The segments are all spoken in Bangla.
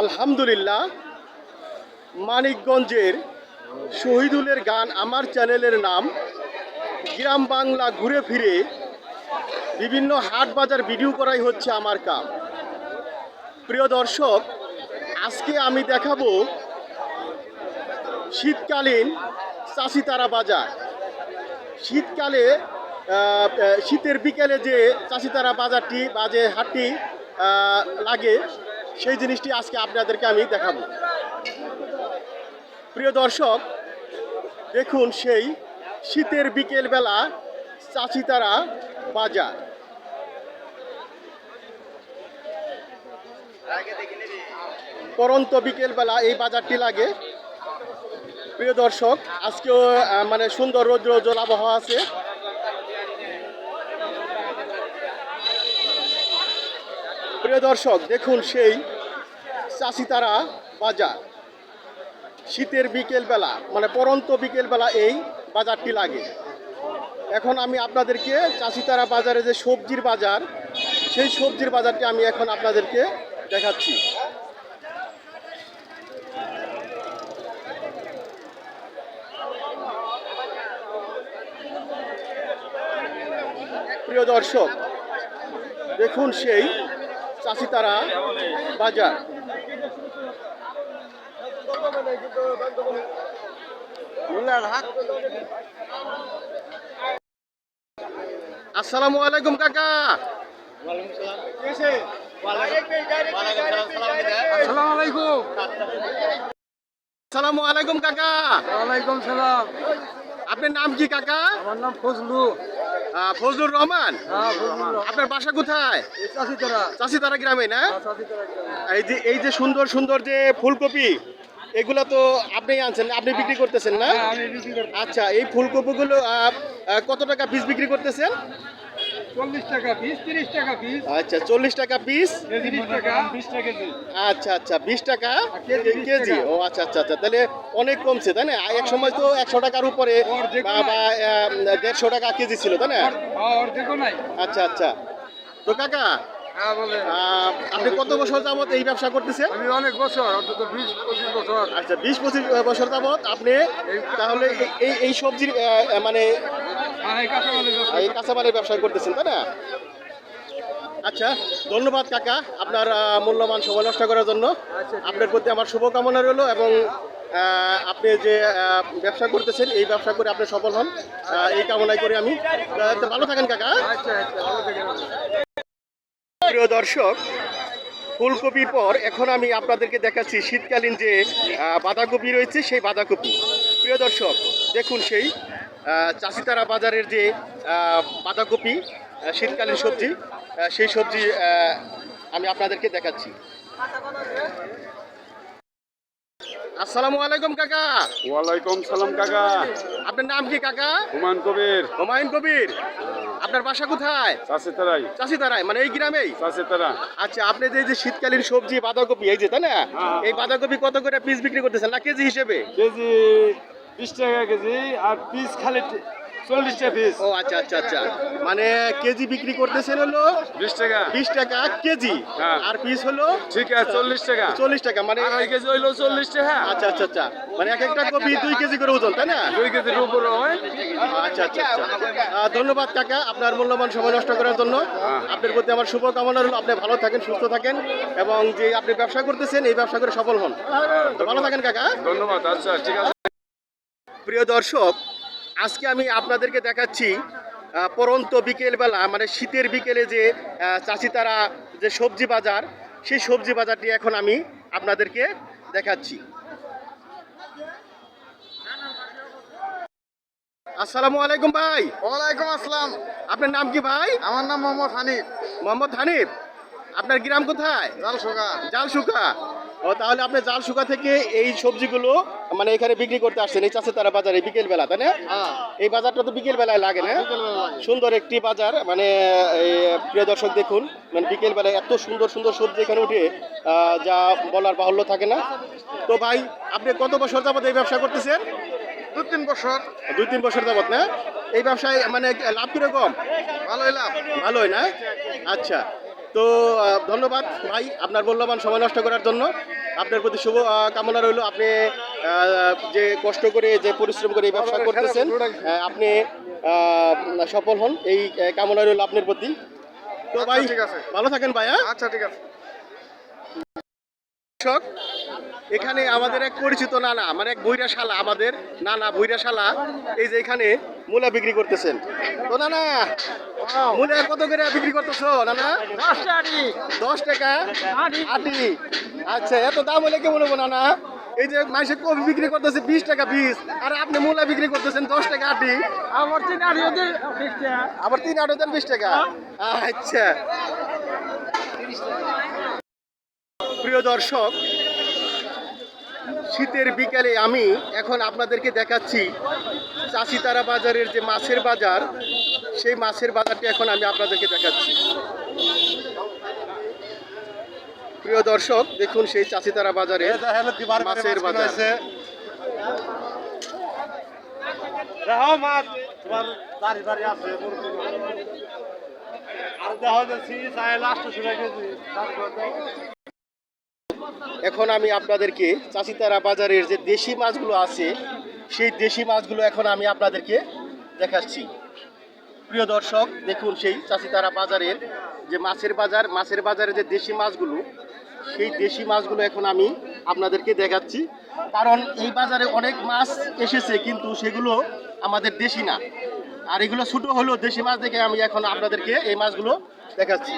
আলহামদুলিল্লাহ, মানিকগঞ্জের শহীদুলের গান আমার চ্যানেলের নাম। গ্রাম বাংলা ঘুরে ফিরে বিভিন্ন হাট বাজার ভিডিও করাই হচ্ছে আমার কাম। প্রিয় দর্শক, আজকে আমি দেখাবো শীতকালীন চাষিতারা বাজার। শীতকালে শীতের বিকেলে যে চাষিতারা বাজারটি বা যে হাটটি লাগে সেই জিনিসটি আজকে আপনাদেরকে আমি দেখাবো। প্রিয় দর্শক, দেখুন সেই শীতের বিকেলবেলা চাষিতারা বাজার। পরন্ত বিকেলবেলা এই বাজারটি লাগে। প্রিয় দর্শক, আজকেও মানে সুন্দর রৌদ্র রোজল আবহাওয়া আছে। প্রিয় দর্শক, দেখুন সেই চাষিতারা বাজার। শীতের বিকেলবেলা মানে পরন্ত বিকেলবেলা এই বাজারটি লাগে। এখন আমি আপনাদেরকে চাষিতারা বাজারে যে সবজির বাজার, সেই সবজির বাজারটি আমি এখন আপনাদেরকে দেখাচ্ছি। প্রিয় দর্শক, দেখুন সেই চাষিতারা বাজার আসসালামু আলাইকুম কাকা আসসালামু আলাইকুম আসসালামু আলাইকুম কাকা ওয়ালাইকুম সালাম আপনার নাম কি কাকা আমার নাম ফজলু আহ, ফজলুর রহমান? হ্যাঁ আপনার বাসা কোথায়? চাষি তারা চাষিতারা গ্রামে না? এই যে এই যে সুন্দর সুন্দর যে ফুলকপি এগুলো তো আপনি আনছেন আপনি বিক্রি করতেছেন না? হ্যাঁ, আচ্ছা এই ফুলকপিগুলো গুলো আহ, কত টাকা পিস বিক্রি করতেছেন? চল্লিশ টাকা পিস তিরিশ টাকা পিস আচ্ছা চল্লিশ টাকা পিস আচ্ছা আচ্ছা বিশ টাকা? কেজি। ও আচ্ছা আচ্ছা আচ্ছা তাহলে অনেক কমছে তাই না? এক সময় তো একশো টাকার উপরে বা দেড়শো টাকা কেজি ছিল তাই না? আচ্ছা আচ্ছা। তো কাকা আপনি কত বছর যাবত এই ব্যবসা করতেছেন? আমি অনেক বছর অন্তত বিশ পঁচিশ বছর। আচ্ছা বিশ পঁচিশ বছর যাবত আপনি তাহলে এই- এই সবজির মানে হ্যাঁ এই কাঁচামালের ব্যবসা করতেছেন তাই না? আচ্ছা ধন্যবাদ কাকা আপনার মূল্যবান সময় নষ্ট করার জন্য। আচ্ছা, আপনার প্রতি আমার শুভকামনা রইল এবং আপনি যে ব্যবসা করতেছেন এই ব্যবসা করে আপনি সফল হন। এই কামনাই করি আমি। ভালো থাকেন কাকা আচ্ছা আচ্ছা ভালো থাকেন। প্রিয় দর্শক, ফুলকপির পর এখন আমি আপনাদেরকে দেখাচ্ছি শীতকালীন যে বাঁধাকপি রয়েছে, সেই বাঁধাকপি। প্রিয় দর্শক, দেখুন সেই চাষিতারা বাজারের যে বাঁধাকপি শীতকালীন সবজি সেই সবজি আমি আপনাদেরকে দেখাচ্ছি। আসসালামু আলাইকুম কাকা। ওয়ালাইকুম সালাম কাকা। আপনার নাম কি কাকা? হুমায়ুন কবির। হুমায়ুন কবির। আপনার বাসা কোথায়? চাষি চাষিতারাই চাষিতারায় মানে এই গ্রামেই? চাষিতারা আচ্ছা আপনি যে যে শীতকালীন সবজি বাঁধাকপি এই যে তাই না? হ্যাঁ। এই বাঁধাকপি কত করে পিস বিক্রি করতেছেন? না কেজি হিসেবে? কেজি বিশ টাকা কেজি আর পিস খালি চল্লিশ পিস ও আচ্ছা আচ্ছা আচ্ছা। মানে কেজি বিক্রি করতেছেন হলো বিশ টাকা। বিশ টাকা কেজি। হ্যাঁ। আর পিস হলো ঠিক আছে চল্লিশ টাকা। চল্লিশ টাকা মানে আড়াই কেজি হইল চল্লিশ টাকা। আচ্ছা আচ্ছা আচ্ছা। মানে এক একটা কপি দুই কেজি করে ওজন তাই না? দুই কেজির উপরে হয়। আচ্ছা আচ্ছা আচ্ছা। ধন্যবাদ কাকা আপনার মূল্যবান সময় নষ্ট করার জন্য। হ্যাঁ। আপনার প্রতি আমার শুভকামনা রইল। আপনি ভালো থাকেন সুস্থ থাকেন এবং যে আপনি ব্যবসা করতেছেন এই ব্যবসা করে সফল হন। তো ভালো থাকেন কাকা ধন্যবাদ। আচ্ছা ঠিক আছে। প্রিয় দর্শক আজকে আমি আপনাদেরকে দেখাচ্ছি পরন্ত বিকেলবেলা মানে শীতের বিকেলে যে চাষিতারা যে সবজি বাজার সেই সবজি বাজারটি এখন আমি আপনাদেরকে দেখাচ্ছি। আসসালামু আলাইকুম ভাই। ওয়ালাইকুম আসসালাম। আপনার নাম কি ভাই? আমার নাম মোহাম্মদ হানিফ। মোহাম্মদ হানিফ। আপনার গ্রাম কোথায়? জালসোগা জালসুকা। ও তাহলে আপনি জাল জালসুকা থেকে এই সবজিগুলো মানে এখানে বিক্রি করতে আসছেন এই চাষে তারা বাজারে বিকেল বেলা তাই না? হ্যাঁ। এই বাজারটা তো বিকেল বেলায় লাগে না? সুন্দর একটি বাজার মানে প্রিয় দর্শক দেখুন মানে বিকেল বেলায় এত সুন্দর সুন্দর সবজি এখানে উঠে যা বলার বাহুল্য থাকে না। তো ভাই আপনি কত বছর যাবত এই ব্যবসা করতেছেন? দু তিন বছর। দুই তিন বছর যাবত না? এই ব্যবসায় মানে লাভ কীরকম? ভালোই লাভ। ভালোই না? আচ্ছা। তো ধন্যবাদ ভাই আপনার মূল্যবান সময় নষ্ট করার জন্য। আপনার প্রতি শুভ কামনা রইল। আপনি যে কষ্ট করে যে পরিশ্রম করে এই ব্যবসা করতেছেন আপনি সফল হন। এই কামনা রইল আপনার প্রতি। তো ভাই ঠিক আছে। ভালো থাকেন ভাই হ্যাঁ? আচ্ছা ঠিক আছে। দর্শক এখানে আমাদের এক পরিচিত নানা মানে এক বৈরাশালা আমাদের নানা বৈরাশালা এই যে এখানে মূলা বিক্রি করতেছেন। তো নানা মূলা কত করে বিক্রি করতেছো নানা? দশ টাকা। আটি আচ্ছা এত দাম হলে কেমন হব নানা? এই যে মাসে কফি বিক্রি করতেছে বিশ টাকা পিস আর আপনি মূলা বিক্রি করতেছেন দশ টাকা আটি আমার তিন আড়িওদের আবার তিন আট হাজার বিশ টাকা? আচ্ছা। প্রিয় দর্শক শীতের বিকালে আমি এখন আপনাদেরকে দেখাচ্ছি চাষিতারা বাজারের যে মাছের বাজার। সেই মাছের বাজারটি এখন আমি আপনাদেরকে দেখাচ্ছি। প্রিয় দর্শক দেখুন সেই চাষিতারা বাজারে মাছের বাজার। এখন আমি আপনাদেরকে চাষিতারা বাজারের যে দেশি মাছগুলো আছে সেই দেশি মাছগুলো এখন আমি আপনাদেরকে দেখাচ্ছি। প্রিয় দর্শক দেখুন সেই চাষিতারা বাজারের যে মাছের বাজার মাছের বাজারে যে দেশি মাছগুলো সেই দেশি মাছগুলো এখন আমি আপনাদেরকে দেখাচ্ছি। কারণ এই বাজারে অনেক মাছ এসেছে কিন্তু সেগুলো আমাদের দেশি না। আর এগুলো ছোটো হলেও দেশি মাছ দেখে আমি এখন আপনাদেরকে এই মাছগুলো দেখাচ্ছি।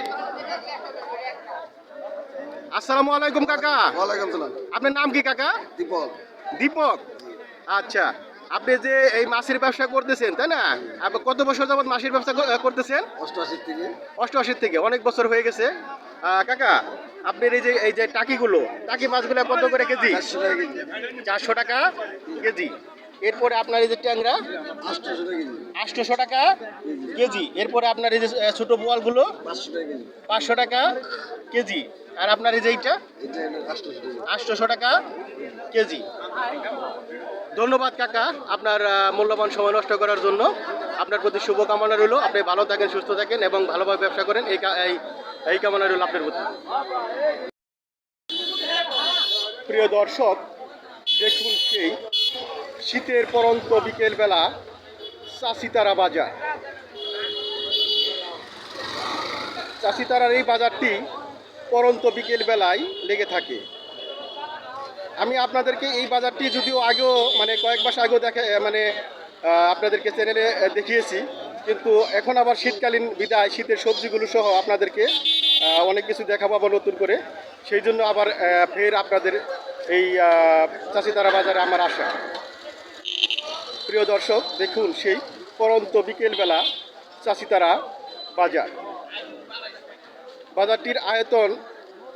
আসসালামু আলাইকুম কাকা। ওয়ালাইকুম সালাম। আপনার নাম কি কাকা? দীপক। দীপক। আচ্ছা। আপনি যে এই মাছের ব্যবসা করতেছেন তাই না? আপনি কত বছর যাবত মাছের ব্যবসা করতেছেন? অষ্টআশি থেকে। অষ্টআশির থেকে অনেক বছর হয়ে গেছে। কাকা আপনার এই যে এই যে টাকিগুলো টাকি মাছগুলো কত করে কেজি? চারশো টাকা কেজি। এরপরে আপনার এই যে ট্যাংরা আটশোশো টাকা কেজি। এরপরে আপনার এই যে ছোট বোয়ালগুলো পাঁচশো টাকা কেজি। পাঁচশো টাকা কেজি। আর আপনার এই যে এইটা আটশোশো টাকা কেজি। ধন্যবাদ কাকা আপনার মূল্যবান সময় নষ্ট করার জন্য। আপনার প্রতি শুভকামনা রইল। আপনি ভালো থাকেন, সুস্থ থাকেন এবং ভালোভাবে ব্যবসা করেন। এই এই কামনা রইল আপনার প্রতি। প্রিয় দর্শক, দেখুন সেই শীতের পরন্ত বিকেলবেলা চাষিতারা বাজার। চাষিতারার এই বাজারটি পরন্ত বিকেলবেলায় লেগে থাকে। আমি আপনাদেরকে এই বাজারটি যদিও আগেও মানে কয়েক মাস আগেও দেখে মানে আপনাদেরকে চ্যানেলে দেখিয়েছি। কিন্তু এখন আবার শীতকালীন বিদায়, শীতের সবজিগুলো সহ আপনাদেরকে অনেক কিছু দেখাবো আবার নতুন করে। সেই জন্য আবার ফের আপনাদের এই চাষিতারা বাজারে আমার আশা। প্রিয় দর্শক, দেখুন সেই পরন্ত বিকেলবেলা চাষিতারা বাজার। বাজারটির আয়তন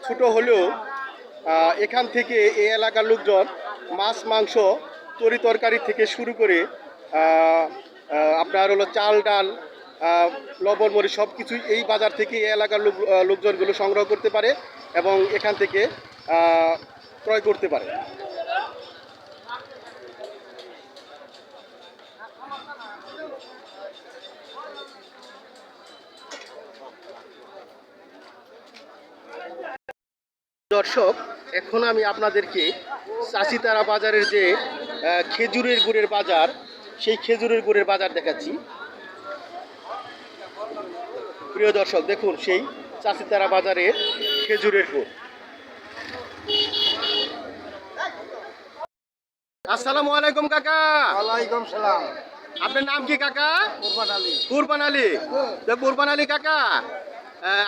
ছোট হলেও এখান থেকে এই এলাকার লোকজন মাছ, মাংস, তরি তরকারি থেকে শুরু করে আপনার হলো চাল, ডাল লবণ, মরিচ সব কিছুই এই বাজার থেকে এই এলাকার লোক লোকজনগুলো সংগ্রহ করতে পারে এবং এখান থেকে ক্রয় করতে পারে। দর্শক এখন আমি আপনাদেরকে চাষিতারা বাজারের যে খেজুরের গুড়ের বাজার সেই খেজুরের গুড়ের বাজার দেখাচ্ছি। প্রিয় দর্শক দেখুন সেই চাষিতারা বাজারের খেজুরের গুড়। আসসালামু আলাইকুম কাকা। ওয়ালাইকুম সালাম। আপনার নাম কি কাকা? কোরবান আলী। কুরবান আলী। কুরবান আলী কাকা?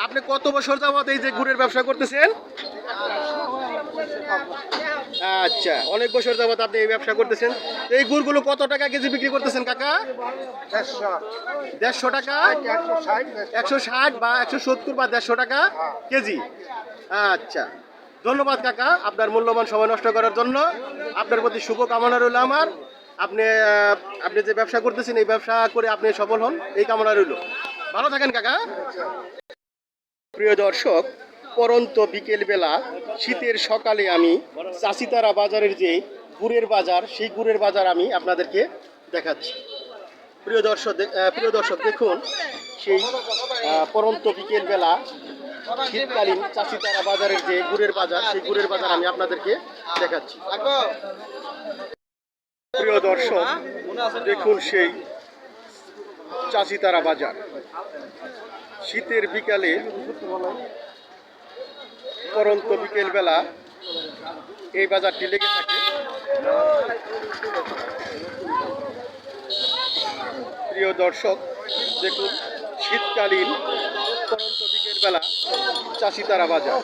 আপনি কত বছর যাবত এই যে গুড়ের ব্যবসা করতেছেন? আচ্ছা অনেক বছর যাবত আপনি এই ব্যবসা করতেছেন। এই গুড়গুলো কত টাকা কেজি বিক্রি করতেছেন, কাকা? দেড়শো টাকা? একশো ষাট বা একশো সত্তর বা দেড়শো টাকা কেজি। আচ্ছা ধন্যবাদ কাকা, আপনার মূল্যবান সময় নষ্ট করার জন্য। আপনার প্রতি শুভ কামনা রইল আমার। আপনি আপনি যে ব্যবসা করতেছেন, এই ব্যবসা করে আপনি সফল হন, এই কামনা রইল। ভালো থাকেন কাকা। প্রিয় দর্শক, পরন্ত বিকেলবেলা শীতের সকালে আমি চাষিতারা বাজারের যে গুড়ের বাজার, সেই গুড়ের বাজার আমি আপনাদেরকে দেখাচ্ছি। প্রিয় দর্শক প্রিয় দর্শক দেখুন, সেই পরন্ত বিকেলবেলা শীতকালীন চাষিতারা বাজারের যে গুড়ের বাজার, সেই গুড়ের বাজার আমি আপনাদেরকে দেখাচ্ছি। প্রিয় দর্শক, দেখুন সেই চাষিতারা বাজার। শীতের বিকালে পরন্ত বিকেল বেলা এই বাজারটি লেগে থাকে। প্রিয় দর্শক, দেখুন, শীতকালীন পরন্ত বিকেল বেলা চাষিতারা বাজার।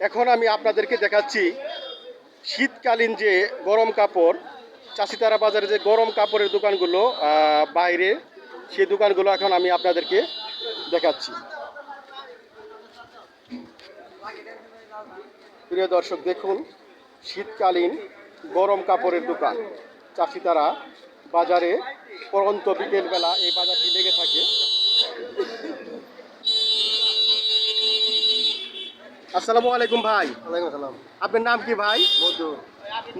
এখন আমি আপনাদেরকে দেখাচ্ছি শীতকালীন যে গরম কাপড়, চাষিতারা বাজারে যে গরম কাপড়ের দোকানগুলো বাইরে সেই দোকানগুলো এখন আমি আপনাদেরকে দেখাচ্ছি। প্রিয় দর্শক দেখুন শীতকালীন গরম কাপড়ের দোকান। চাষিতারা বাজারে পরন্ত বিকেলবেলা এই বাজারটি লেগে থাকে। আসসালামু আলাইকুম ভাই। ওয়ালাইকুম আসসালাম। আপনার নাম কি ভাই? মধু।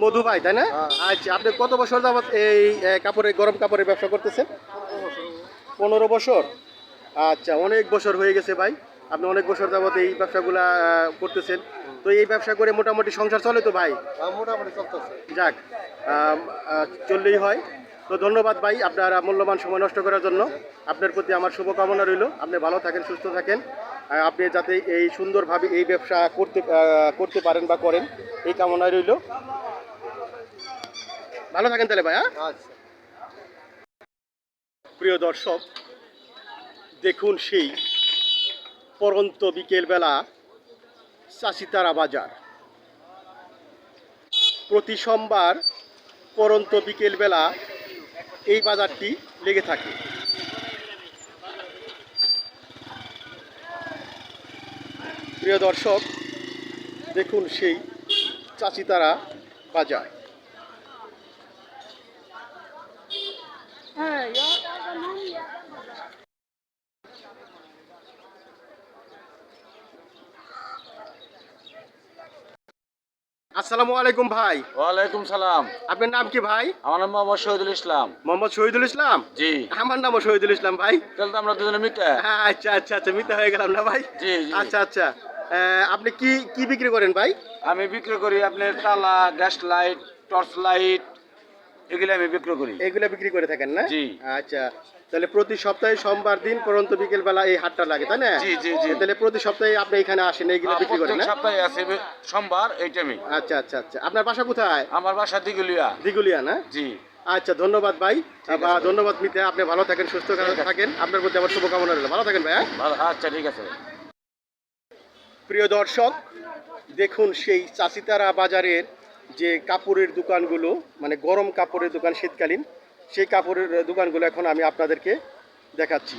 মধু ভাই তাই না? আচ্ছা আপনি কত বছর যাবত এই কাপড়ের গরম কাপড়ের ব্যবসা করতেছেন? পনেরো বছর। আচ্ছা অনেক বছর হয়ে গেছে ভাই। আপনি অনেক বছর যাবত এই ব্যবসাগুলা করতেছেন। তো এই ব্যবসা করে মোটামুটি সংসার চলে তো ভাই? মোটামুটি চলতেছে। যাক চললেই হয়। তো ধন্যবাদ ভাই আপনার মূল্যবান সময় নষ্ট করার জন্য। আপনার প্রতি আমার শুভকামনা রইল। আপনি ভালো থাকেন সুস্থ থাকেন। আপনি যাতে এই সুন্দরভাবে এই ব্যবসা করতে করতে পারেন বা করেন এই কামনা রইল। ভালো থাকেন তাহলে ভাই হ্যাঁ? আচ্ছা। প্রিয় দর্শক দেখুন সেই পরন্ত বিকেলবেলা চাষিতারা বাজার। প্রতি সোমবার পরন্ত বিকেলবেলা এই বাজারটি লেগে থাকে। প্রিয় দর্শক, দেখুন সেই চাষিতারা বাজার। আসসালামু আলাইকুম ভাই। ওয়ালাইকুম সালাম। আপনার নাম কি ভাই? আমার নাম মোহাম্মদ শহীদুল ইসলাম। মোহাম্মদ শহীদুল ইসলাম? জি। আমার নাম শহীদুল ইসলাম ভাই। তাহলে তো আমরা দুজনে মিটে হ্যাঁ আচ্ছা আচ্ছা আচ্ছা মিতা হয়ে গেলাম না ভাই? জি, জি। আচ্ছা আচ্ছা। আপনি কি কি বিক্রি করেন ভাই? আমি বিক্রি করি আপনার তালা গ্যাস লাইট টর্চ লাইট এগুলি আমি বিক্রি করি। এগুলো বিক্রি করে থাকেন না? জি। আচ্ছা তাহলে প্রতি সপ্তাহে সোমবার দিন পরন্ত বিকেল বেলা এই হাটটা লাগে তাই না? জি, জি, জি। তাহলে প্রতি সপ্তাহে আপনি এখানে আসেন এইগুলো বিক্রি করেন না? সপ্তাহে বে- সোমবার এই টাইমে আচ্ছা আচ্ছা আচ্ছা। আপনার বাসা কোথায়? আমার বাসা দিগুলিয়া। দিগুলিয়া না? জি। আচ্ছা ধন্যবাদ ভাই। বা ধন্যবাদ মিতে আপনি ভালো থাকেন সুস্থ থাকেন। আপনার প্রতি আমার শুভকামনা রইল। ভালো থাকেন ভাই হ্যাঁ? আচ্ছা ঠিক আছে। প্রিয় দর্শক দেখুন সেই চাষিতারা বাজারের যে কাপড়ের দোকানগুলো মানে গরম কাপড়ের দোকান শীতকালীন, সেই কাপড়ের দোকানগুলো এখন আমি আপনাদেরকে দেখাচ্ছি।